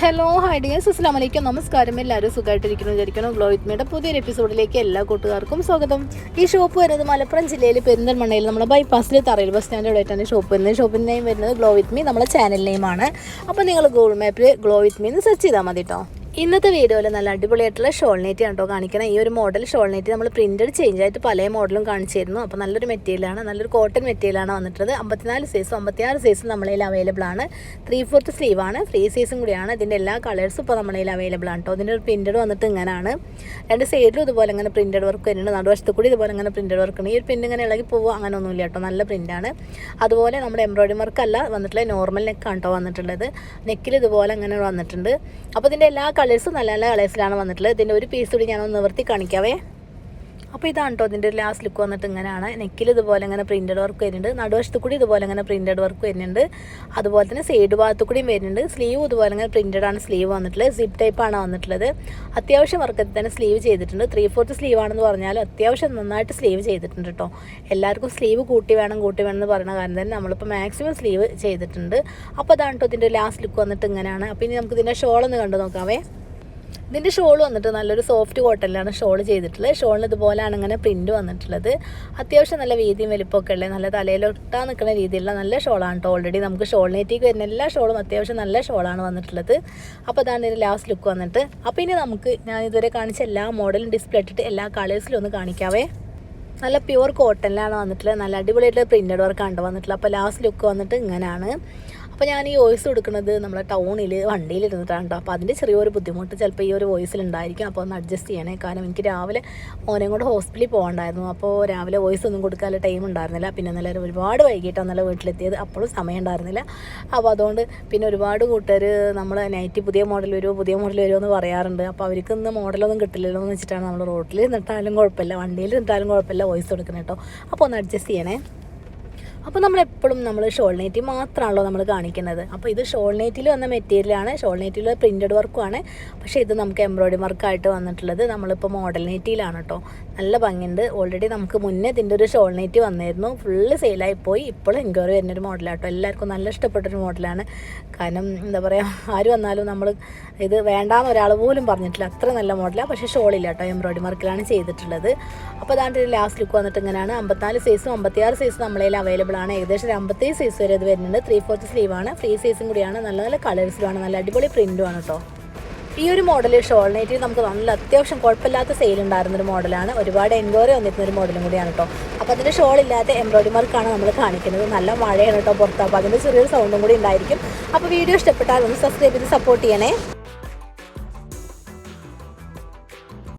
Hello hi dears അസ്സാം വലൈക്കും നമസ്കാരം. എല്ലാവരും സുഖമായിട്ടിരിക്കുന്നു വിചാരിക്കുന്നു. ഗ്ലോ വിത്ത് മീയുടെ പുതിയൊരു എപ്പിസോഡിലേക്ക് എല്ലാ കൂട്ടുകാർക്കും സ്വാഗതം. ഈ ഷോപ്പ് വരുന്നത് മലപ്പുറം ജില്ലയിൽ പെരിന്തൽമണ്ണയിൽ നമ്മുടെ ബൈപ്പാസിൽ തറയിൽ ബസ് സ്റ്റാൻഡ് ആയിട്ടാണ് ഷോപ്പ് വരുന്നത്. ഷോപ്പിന്റെ നെയിം വരുന്നത് ഗ്ലോ വിത്ത് മീ നമ്മുടെ ചാനൽ നെയിമാണ് അപ്പോൾ നിങ്ങൾ ഗൂഗിൾ മാപ്പിൽ ഗ്ലോ വിത്ത് മീ എന്ന് സെർച്ച് ചെയ്താൽ മതി കേട്ടോ ഇന്നത്തെ വീഡിയോയിൽ നല്ല അടിപൊളിയായിട്ടുള്ള ഷോൾ നെറ്റ് ആണ് കേട്ടോ കാണിക്കണം. ഈ ഒരു മോഡൽ ഷോൾ നെറ്റ് നമ്മൾ പ്രിന്റഡ് ചേഞ്ച് ആയിട്ട് പല മോഡലും കാണിച്ചിരുന്നു. അപ്പോൾ നല്ലൊരു മെറ്റീരിയലാണ് നല്ലൊരു കോട്ടൺ മെറ്റീരിയലാണ് വന്നിട്ടുള്ളത്. അമ്പത്തിനാല് സൈസും അമ്പത്തിയാറ് സൈസും നമ്മളതിൽ അവൈലബിൾ ആണ്. ത്രീ ഫോർത്ത് ആണ്. ഫ്രീ സൈസും കൂടിയാണ്. ഇതിന്റെ എല്ലാ കളേഴ്സും ഇപ്പോൾ നമ്മളതിൽ അവൈലബിൾ ആണ് കേട്ടോ. ഇതിന്റെ ഒരു പ്രിന്റഡ് വന്നിട്ട് ഇങ്ങനെയാണ് രണ്ട് സൈഡിലും ഇതുപോലെ ഇങ്ങനെ പ്രിന്റഡ് വർക്ക് വരുന്നുണ്ട്. നടുവശത്ത് കൂടി ഇതുപോലെ ഇങ്ങനെ പ്രിന്റഡ് വർക്ക് ഉണ്ട്. ഈ ഒരു പ്രിന്റ് ഇങ്ങനെ ഇളകി പോകുക അങ്ങനെ ഒന്നുമില്ല കേട്ടോ. നല്ല പ്രിന്റാണ് അതുപോലെ നമ്മുടെ എംബ്രോയ്ഡറി വർക്ക് അല്ല വന്നിട്ടുള്ള നോർമൽ നെക്കാണ് കേട്ടോ വന്നിട്ടുള്ളത്. നെക്കിൽ ഇതുപോലെ അങ്ങനെ വന്നിട്ടുണ്ട്. അപ്പോൾ ഇതിന്റെ എല്ലാ കളേഴ്സും നല്ല നല്ല കളേഴ്സിലാണ് വന്നിട്ടുള്ളത്. ഇതിന്റെ ഒരു പീസ് കൂടി ഞാനൊന്ന് നിവർത്തി കാണിക്കാവേ. അപ്പോൾ ഇതാണ് കേട്ടോ ഇതിന്റെ ഒരു ലാസ്റ്റ് ലുക്ക് വന്നിട്ട് ഇങ്ങനെയാണ്. നെക്കിൽ ഇതുപോലെ ഇങ്ങനെ പ്രിന്റഡ് വർക്ക് വരുന്നുണ്ട്. നടുവശത്ത് കൂടി ഇതുപോലെ ഇങ്ങനെ പ്രിന്റഡ് വർക്ക് വരുന്നുണ്ട്. അതുപോലെ തന്നെ സൈഡ് ഭാഗത്ത് കൂടിയും വരുന്നുണ്ട്. സ്ലീവ് ഇതുപോലെ ഇങ്ങനെ പ്രിന്റഡ് ആണ് സ്ലീവ് വന്നിട്ടുള്ളത്. സിപ്പ് ടൈപ്പാണ് വന്നിട്ടുള്ളത്. അത്യാവശ്യം വർക്കത്തിൽ തന്നെ സ്ലീവ് ചെയ്തിട്ടുണ്ട്. ത്രീ ഫോർത്ത് സ്ലീവ് ആണെന്ന് പറഞ്ഞാലും അത്യാവശ്യം നന്നായിട്ട് സ്ലീവ് ചെയ്തിട്ടുണ്ട് കേട്ടോ എല്ലാവർക്കും സ്ലീവ് കൂട്ടി വേണം കൂട്ടി വേണം എന്ന് പറയുന്ന കാരണം തന്നെ നമ്മളിപ്പോൾ മാക്സിമം സ്ലീവ് ചെയ്തിട്ടുണ്ട്. അപ്പോൾ അതാണ് കേട്ടോ ഇതിന്റെ ലാസ്റ്റ് ലുക്ക് വന്നിട്ട് ഇങ്ങനെയാണ്. അപ്പോൾ ഇനി നമുക്ക് ഇതിന്റെ ഷോളൊന്ന് കണ്ടു നോക്കാവേ. ഇതിന്റെ ഷോൾ വന്നിട്ട് നല്ലൊരു സോഫ്റ്റ് കോട്ടനിലാണ് ഷോൾ ചെയ്തിട്ടുള്ളത്. ഷോളിന് ഇതുപോലെയാണ് ഇങ്ങനെ പ്രിന്റ് വന്നിട്ടുള്ളത്. അത്യാവശ്യം നല്ല വീതിയും വലിപ്പമൊക്കെ ഉള്ളത് നല്ല തലയിലൊട്ടാ നിൽക്കുന്ന രീതിയിലുള്ള നല്ല ഷോളാണ് കേട്ടോ ഓൾറെഡി നമുക്ക് ഷോൾ നെറ്റിക്ക് വരുന്ന എല്ലാ ഷോളും അത്യാവശ്യം നല്ല ഷോളാണ് വന്നിട്ടുള്ളത്. അപ്പോൾ അതാണ് ഇതിന്റെ ലാസ്റ്റ് ലുക്ക് വന്നിട്ട്. അപ്പോൾ ഇനി നമുക്ക് ഞാൻ ഇതുവരെ കാണിച്ച എല്ലാ മോഡലും ഡിസ്പ്ലേ ഇട്ടിട്ട് എല്ലാ കളേഴ്സിലും ഒന്ന് കാണിക്കാവേ. നല്ല പ്യുവർ കോട്ടനിലാണ് വന്നിട്ടുള്ളത്. നല്ല അടിപൊളിയായിട്ടുള്ള പ്രിന്റഡ് വർക്കാണ് വന്നിട്ടുള്ളത്. അപ്പോൾ ലാസ്റ്റ് ലുക്ക് വന്നിട്ട് ഇങ്ങനെയാണ് അപ്പോൾ ഞാൻ ഈ വോയിസ് കൊടുക്കുന്നത് നമ്മളെ ടൗണിൽ വണ്ടിയിൽ ഇരുന്നിട്ടാണ് കേട്ടോ അപ്പോൾ അതിന്റെ ചെറിയൊരു ബുദ്ധിമുട്ട് ചിലപ്പോൾ ഈ ഒരു വോയിസിൽ ഉണ്ടായിരിക്കും അപ്പോൾ ഒന്ന് അഡ്ജസ്റ്റ് ചെയ്യണേ. കാരണം എനിക്ക് രാവിലെ മോനെ കൊണ്ട് ഹോസ്പിറ്റലിൽ പോകണ്ടായിരുന്നു. അപ്പോൾ രാവിലെ വോയിസ് ഒന്നും കൊടുക്കാനുള്ള ടൈം ഉണ്ടായിരുന്നില്ല. പിന്നെ നല്ല ഒരുപാട് വൈകിട്ടാണ് നല്ല വീട്ടിലെത്തിയത്. അപ്പോഴും സമയം ഉണ്ടായിരുന്നില്ല. അപ്പോൾ അതുകൊണ്ട് പിന്നെ ഒരുപാട് കൂട്ടുകാർ നമ്മൾ നൈറ്റ് പുതിയ മോഡൽ വരുമോ പുതിയ മോഡൽ വരുമോ എന്ന് പറയാറുണ്ട്. അപ്പോൾ അവർക്ക് ഇന്ന് മോഡലൊന്നും കിട്ടില്ലല്ലോ എന്ന് വെച്ചിട്ടാണ് നമ്മൾ റോട്ടിൽ നിന്നിട്ടാലും കുഴപ്പമില്ല. വണ്ടിയിൽ നിന്നിട്ടാലും കുഴപ്പമില്ല വോയിസ് കൊടുക്കുന്നത് കേട്ടോ അപ്പോൾ ഒന്ന് അഡ്ജസ്റ്റ് ചെയ്യണേ. അപ്പോൾ നമ്മൾ എപ്പോഴും നമ്മൾ ഷോൾ നെറ്റി മാത്രമാണല്ലോ നമ്മൾ കാണിക്കുന്നത്. അപ്പോൾ ഇത് ഷോൾ നെറ്റിൽ വന്ന മെറ്റീരിയലാണ് ഷോൾ നെറ്റിൽ പ്രിന്റഡ് വർക്കുമാണ് പക്ഷേ ഇത് നമുക്ക് എംബ്രോയ്ഡറി വർക്കായിട്ട് വന്നിട്ടുള്ളത് നമ്മളിപ്പോൾ മോഡൽ നെറ്റിയിലാണ് കേട്ടോ നല്ല ഭംഗിയുണ്ട്. ഓൾറെഡി നമുക്ക് മുന്നേ ഇതിന്റെ ഒരു ഷോൾ നെറ്റ് വന്നിരുന്നു. ഫുള്ള് സെയിലായി പോയി. ഇപ്പോൾ എൻക്വയറി വരുന്നൊരു മോഡലാട്ടോ എല്ലാവർക്കും നല്ല ഇഷ്ടപ്പെട്ടൊരു മോഡലാണ് കാരണം എന്താ പറയുക ആര് വന്നാലും നമ്മൾ ഇത് വേണ്ടാന്ന് ഒരാൾ പോലും പറഞ്ഞിട്ടില്ല. അത്ര നല്ല മോഡലാണ് പക്ഷേ ഷോളില്ല കേട്ടോ എംബ്രോയ്ഡറി വർക്കിലാണ് ചെയ്തിട്ടുള്ളത്. അപ്പോൾ അതാണ്ട് ലാസ്റ്റ് ലുക്ക് വന്നിട്ട് ഇങ്ങനെയാണ് അമ്പത്തിനാല് സൈസും അമ്പത്തിയാറ് സൈസും നമ്മളതിൽ അവൈലബിൾ ആണ് ഏകദേശം ഒരു അമ്പത്തേഴ് സൈസ് വരെ ഇത് വരുന്നുണ്ട്. ത്രീ ഫോർത്ത് ആണ്. ഫ്രീ സൈസും കൂടിയാണ്. നല്ല നല്ല കളേഴ്സിലുമാണ് നല്ല അടിപൊളി പ്രിന്റും ആണ് കേട്ടോ ഈ ഒരു മോഡൽ ഷോൾ നൈറ്റിൽ നമുക്ക് നല്ല അത്യാവശ്യം കുഴപ്പമില്ലാത്ത സെയിൽ ഉണ്ടായിരുന്ന ഒരു മോഡലാണ് ഒരുപാട് എൻക്വയറി വന്നിരുന്ന ഒരു മോഡലും കൂടിയാണ് കേട്ടോ അപ്പോൾ അതിന്റെ ഷോൾ ഇല്ലാത്ത എംബ്രോയിഡറി വർക്കാണ് നമ്മൾ കാണിക്കുന്നത്. നല്ല മഴയാണ് കേട്ടോ പുറത്ത്. അപ്പോൾ അതിന്റെ ചെറിയൊരു സൗണ്ടും കൂടി ഉണ്ടായിരിക്കും. അപ്പോൾ വീഡിയോ ഇഷ്ടപ്പെട്ടാൽ ഒന്ന് സബ്സ്ക്രൈബ് ചെയ്ത് സപ്പോർട്ട് ചെയ്യണേ.